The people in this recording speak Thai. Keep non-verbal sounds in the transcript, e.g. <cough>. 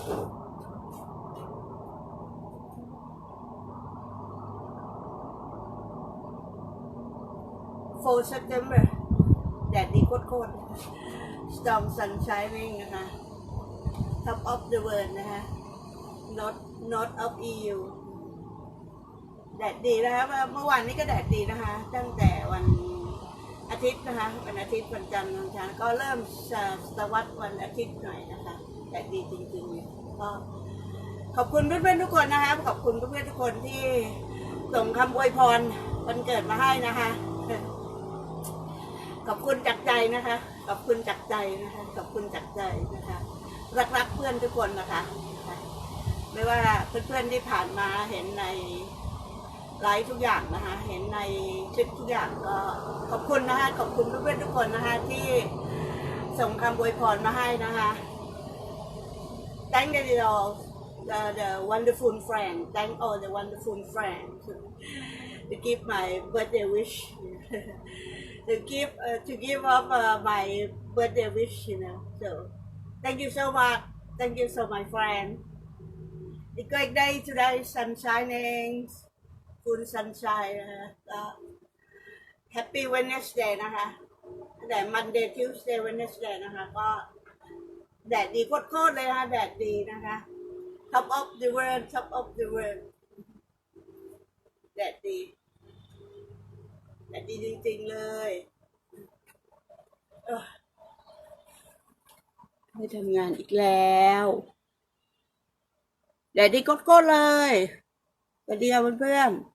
4 September แดดดีโคตรๆ Storm Sun Shining นะคะ Top of the World นะคะ Not Not of EU แดดดีนะคะเมื่อเมื่อวานนี้ก็แดดดีนะคะ ตั้งแต่วันอาทิตย์นะคะวันอาทิตย์วันจันทร์วันอังคารก็เริ่มจะศตวรรษวันอาทิตย์หน่อยนะคะแดดดีจริงๆ ก็ขอบคุณเพื่อนๆทุกคนนะคะ ขอบคุณเพื่อนๆทุกคนที่ส่งคำอวยพรวันเกิดมาให้นะคะ ขอบคุณจากใจนะคะ ขอบคุณจากใจนะคะ ขอบคุณจากใจนะคะ รักรักเพื่อนทุกคนนะคะ ไม่ว่าเพื่อนๆที่ผ่านมาเห็นในไลฟ์ทุกอย่างนะคะ เห็นในคลิปทุกอย่างก็ขอบคุณนะคะ ขอบคุณเพื่อนๆทุกคนนะคะ ที่ส่งคำอวยพรมาให้นะคะ Thank you all the the wonderful friend Thank all the wonderful friends to give my birthday wish <laughs> to give uh, to give up uh, my birthday wish you know so thank you so much thank you so my friend It's a great day today sun shining full sunshine นะคะก็ Happy Wednesday นะคะแต่ Monday Tuesday Wednesday นะคะ ก็ แดดดีโคตรๆเลยนะคะแดดดีนะคะ Top of the world Top of the world แดดดีแดดดีจริงๆเลยเออไม่ทำงานอีกแล้วแดดดีโคตรๆเลยสวัสดีค่ะเพื่อนๆ